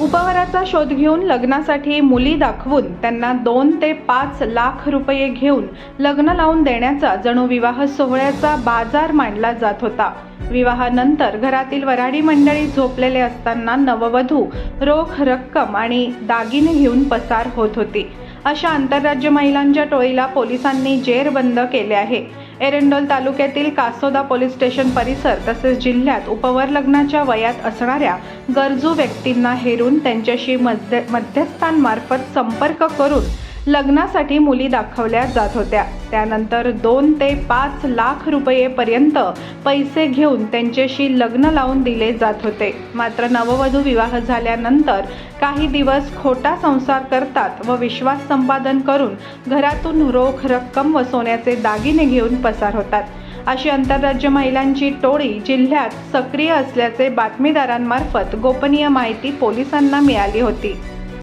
उपहाराचा शोध घेऊन लग्नासाठी मुली दाखवून त्यांना दोन ते पाच लाख रुपये घेऊन लग्न लावून देण्याचा जणू विवाह सोहळ्याचा बाजार मांडला जात होता. विवाहानंतर घरातील वराडी मंडळी झोपलेले असताना नववधू रोख रक्कम आणि दागिने घेऊन पसार होत होती. अशा आंतरराज्य महिलांच्या टोळीला पोलिसांनी जेरबंद केले आहे. एरंडोल तालुक्यातील कासोदा पोलीस स्टेशन परिसर तसेच जिल्ह्यात उपवर लग्नाच्या वयात असणाऱ्या गरजू व्यक्तींना हेरून त्यांच्याशी मध्य मध्यस्थांमार्फत संपर्क करून लग्नासाठी मुली दाखवल्या जात होत्या. त्यानंतर दोन ते पाच लाख रुपयेपर्यंत पैसे घेऊन त्यांच्याशी लग्न लावून दिले जात होते. मात्र नववधू विवाह झाल्यानंतर काही दिवस खोटा संसार करतात व विश्वास संपादन करून घरातून रोख रक्कम व सोन्याचे दागिने घेऊन पसार होतात. अशी आंतरराज्य महिलांची टोळी जिल्ह्यात सक्रिय असल्याचे बातमीदारांमार्फत गोपनीय माहिती पोलिसांना मिळाली होती.